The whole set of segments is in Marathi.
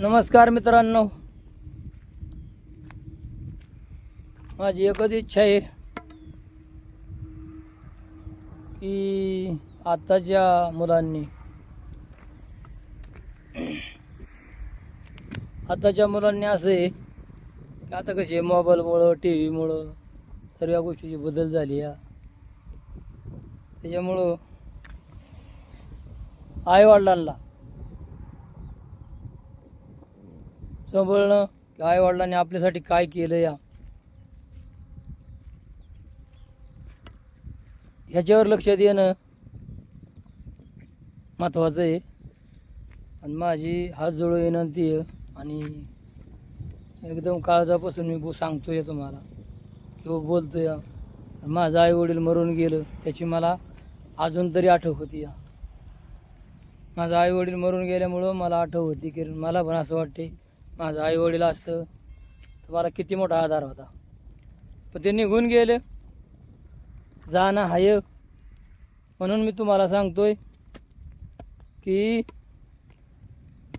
नमस्कार मित्रांनो. माझी एकच इच्छा आहे की आत्ताच्या मुलांनी आत्ताच्या मुलांनी असं आहे की आता कसे मोबाईलमुळं टी व्हीमुळं सर्व गोष्टीची बदल झाली आहे. त्याच्यामुळं आईवडिलांना सांभाळणं की आईवडिलांनी आपल्यासाठी काय केलं या? ह्याच्यावर लक्ष देणं महत्त्वाचं आहे. आणि माझी हात जोडू विनंती आहे आणि एकदम काळजापासून मी बो आहे तुम्हाला. किंवा बोलतो या. माझं आई वडील मरून गेलं त्याची मला अजून तरी आठव होती या. माझं आई वडील मरून गेल्यामुळं मला आठव होती कारण मला पण असं वाटते माझं आई वडील असतं. तर मला किती मोठा आधार होता. पण ते निघून गेले. जाणं हाय. म्हणून मी तुम्हाला सांगतोय की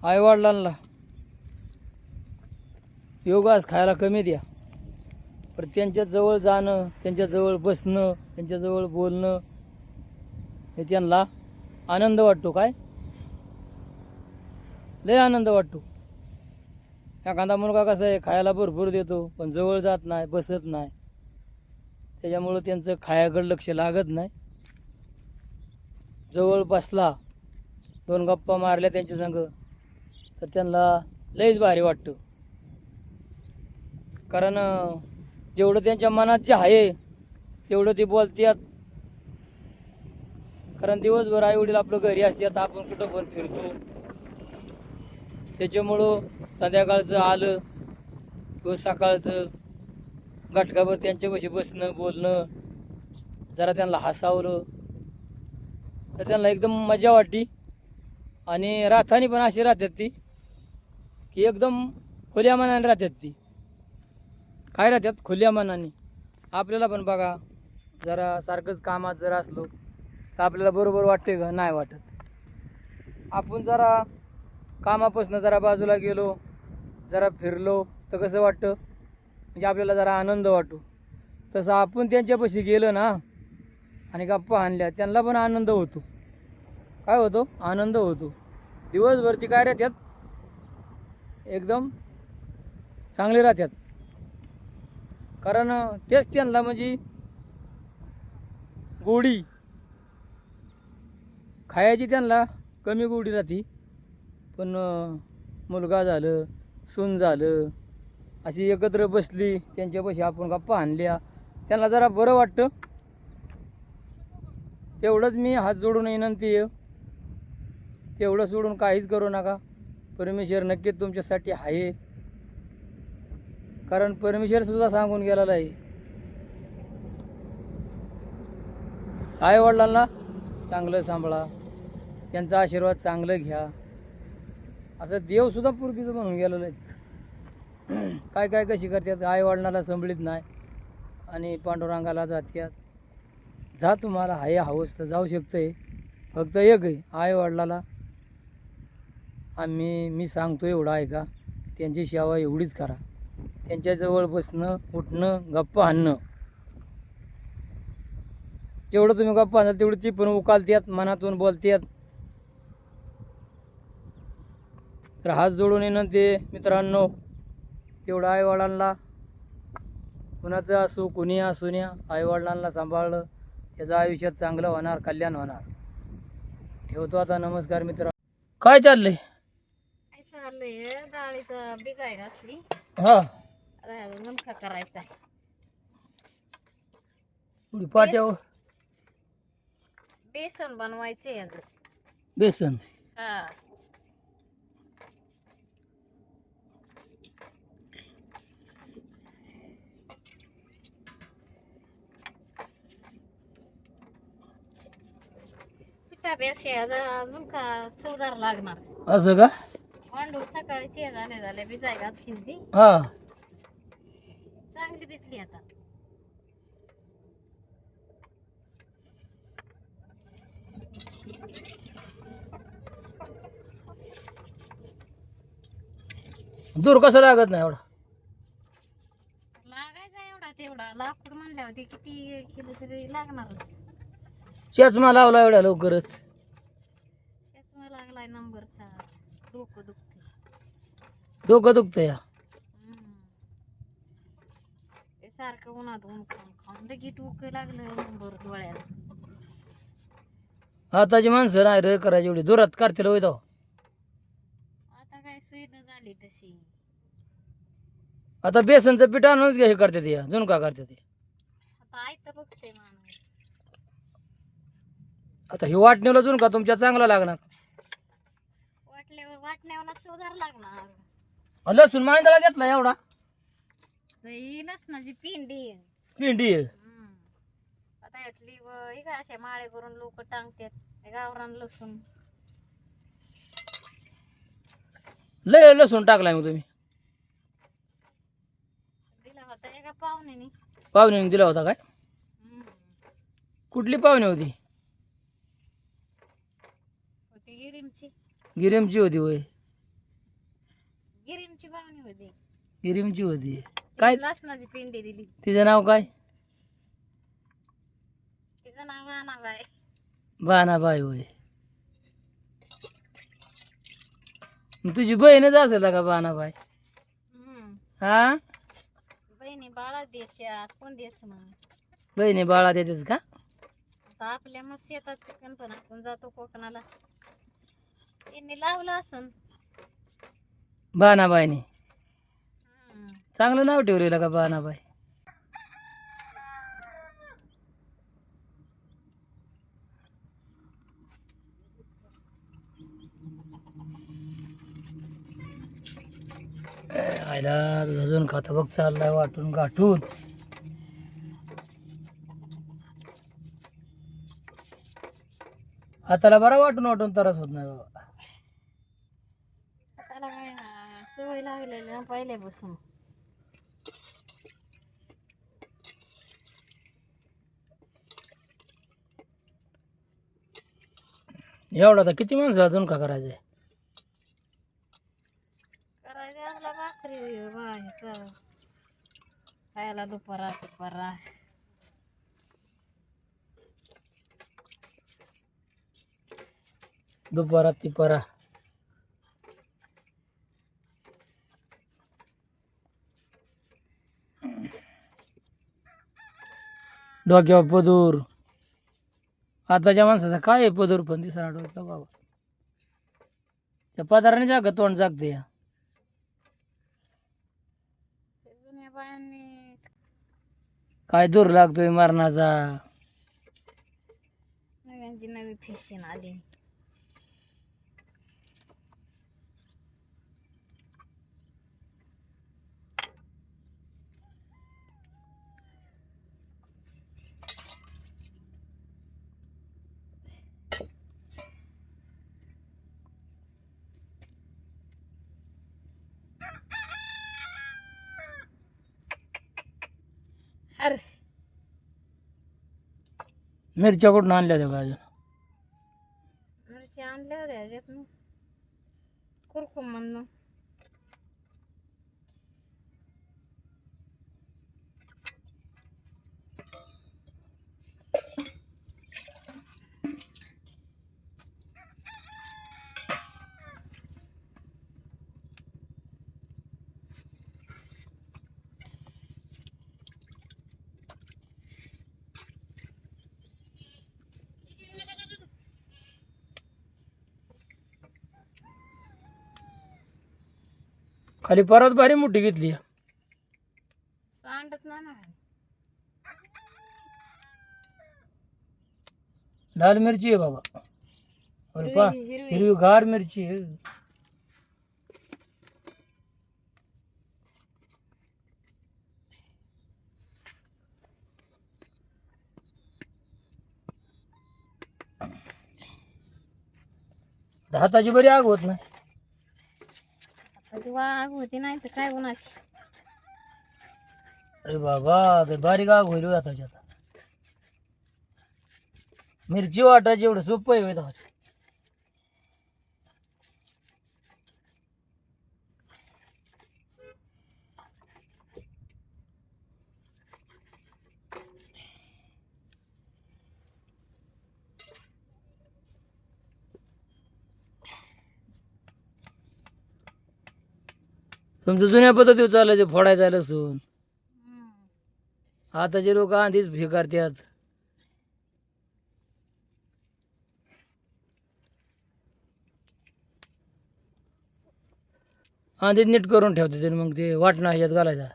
आईवडिलांना योगास खायला कमी द्या. पण त्यांच्याजवळ जाणं त्यांच्याजवळ बसणं त्यांच्याजवळ बोलणं हे त्यांना आनंद वाटतो काय? लय आनंद वाटतो. एखादा मुलगा कसा आहे खायला भरपूर देतो पण जवळ जात नाही बसत नाही. त्याच्यामुळं त्यांचं खायाकडं लक्ष लागत नाही. जवळ बसला दोन गप्पा मारल्या त्यांच्या संग तर त्यांना लयच भारी वाटतं. कारण जेवढं त्यांच्या मनात जे आहे तेवढं ते बोलतात कारण दिवसभर आईवडील आपलं घरी असतात आपण कुठं पण फिरतो. त्याच्यामुळं संध्याकाळचं आलं किंवा सकाळचं घटकाभर त्यांच्यापाशी बसणं बोलणं जरा त्यांना हसावलं. तर त्यांना एकदम मजा वाटली. आणि राथानी पण अशी राहतात ती की एकदम खुल्या मनाने राहतात ती. काय राहतात? खुल्या मनाने. आपल्याला पण बघा जरा सारखंच कामात जर असलो तर आपल्याला बरोबर वाटते का? नाही वाटत. आपण जरा कामापासून जरा बाजूला गेलो जरा फिरलो तर कसं वाटतं? म्हणजे आपल्याला जरा आनंद वाटतो. तसं आपण त्यांच्यापाशी गेलो ना आणि गप्पा आणल्या त्यांना पण आनंद होतो. काय होतो? आनंद होतो. दिवसभर ती काय राहतात? एकदम चांगले राहतात. कारण तेच त्यांना म्हणजे गोडी. खायची त्यांना कमी गोडी राहते. पण मुलगा झालं सून झालं अशी एकत्र बसली त्यांच्यापाशी आपण गप्पा आणल्या त्यांना जरा बरं वाटतं. तेवढंच मी हात जोडून विनंती आहे. तेवढं सोडून काहीच करू नका. परमेश्वर नक्कीच तुमच्यासाठी आहे. कारण परमेश्वरसुद्धा सांगून गेलेला आहे. आई वडिलांना चांगलं सांभाळा. त्यांचा आशीर्वाद चांगलं घ्या. असं देवसुद्धा पूर्वीचं म्हणून गेलेलं आहे काय काय कशी करतात आई वडिलांना संभळीत नाही. आणि पांडुरंगाला जात्यात जा तुम्हाला हाय हवस तर जाऊ शकतंय. फक्त एक आहे आई वडिलाला आम्ही मी सांगतो एवढं ऐका. त्यांची सेवा एवढीच करा. त्यांच्याजवळ बसणं उठणं गप्पा आणणं जेवढं तुम्ही गप्पा आणाल तेवढं ती पण उकालतात मनातून बोलतात. तर हात जोडून येणं ते मित्रांनो तेवढं आईवडिलांना कुणाचं असो कुणी असू न्या आईवडिलांना सांभाळलं त्याचं आयुष्यात चांगलं होणार कल्याण होणार. ठेवतो आता नमस्कार मित्र काय चाललंय? चाललंय? डाळीचं भिजाय घातली. हा. आता नमका करायचा आहे. थोडी पाट्यावर. बेसन बनवायचे याचं बेसन. हा. पिठापेक्षा याचा अजून का चवदार लागणार. असं का? झाले झाले भिजाय घातली ती हा. चांगली भिजली आता. दूर कसं लागत नाही एवढा? लागायचा एवढा तेवढा. लाकूड म्हणल्यावर ते किती केलं तरी लागणारच. चष्मा लावला एवढ्या लवकरच. चष्मा लागलाय नंबरचा. डोकं दुखते डोकं दुखतं या. ते सारखं उन्हात ऊन खाऊन खाऊन लगेच डोकं लागलं नंबर डोळ्याला आताची माणसं नाही रे करायची एवढी. जोरात करतील होय तो आता काय सुविधा झाली तशी. आता बेसनचं पीठ आणूनच हे करतात या. झुणका करतात हे. आता आयत बघते माणूस आता ही वाटणीला झुणका तुमच्या चांगला लागणार? वाटल्यावर वाटण्याला सुधार लागणार. अ, लसूण मांदळा घेतला एवढा? ही लसणाची पिंडी. आहे. हम्म. आता यातली व- हे काय अशा माळे करून लोक टांगतात गावरान लसूण. लय लसूण टाकलाय मग तुम्ही. दिला होता एका पाहुण्याने. पाहुण्याने दिला होता काय? हम्म. कुठली पाहुणे होती? गिरीमची होती होय. गिरीमची पाहुणी होती. गिरीमची होती. काय? लसणाची पिंडी दिली. तिचं नाव काय? तिचं नाव आहे बानाबाई होय. तुझी बहीणच असेल का बानाबाई? हम्म. हा? बहिणी बाळा द्यायच्या कोण द्यायचं मग बहिणी बाळा देतात का? आपल्या मग शेतात पण आपण जातो कोकणाला. त्यांनी लावलं असन. हम्म. चांगलं नाव ठेवलेलं का आयला तुझा अजून खाता बघ चाललाय वाटून गाठून. हाताला बरा वाटून वाटून त्रास होत नाही बाबा त्याला काय हा, सवय लागलेली ना पहिल्यापासून. एवढा तर किती माणसं अजून का करायचंय? करायचं आपला भाकरी खायला दुपारा दुपारा दुपारात तिपारा डोक्यावर पदूर. आताच्या माणसाचा काय आहे पदूर पण दिसणार डोक्यात बाबा. त्या पदाराने जाग तोंड जागते या. काय दूर लागतोय मरणाचा. नवी फॅशन आली. अरे. मिरच्या कुठून आणल्या होत्या का अजून? मिरची आणल्या होत्या ह्याच्यात कुरकुम म्हणून खाली परत भारी मोठी घेतली. सांडत नाही ना. लाल मिरची आहे बाबा. अरे पा हिरवी- गार मिरची आहे. हाताची बरी आग होत नाही. आता ती वाघ होती नाही तर काय उन्हाची अरे बाबा ते बारीक आग होईल आता मिरची वाटायची एवढं सोपं आहे होय तुमचं जुन्या पद्धतीवर चालायचं फोडायचं लसूण. आताचे लोक आधीच हे करतात. आधीच नीट करून ठेवतात मग ते वाटणं ह्याच्यात घालायचा.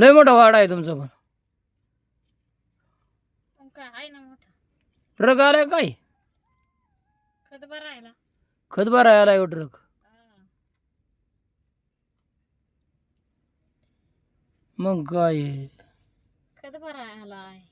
लय मोठा वाडा आहे तुमचा पण. काय आहे ना मोठा. ट्रक आलाय काय खत भरायला. खत आलाय हो ट्रक. हा. मग काय? आहे? खत आहे.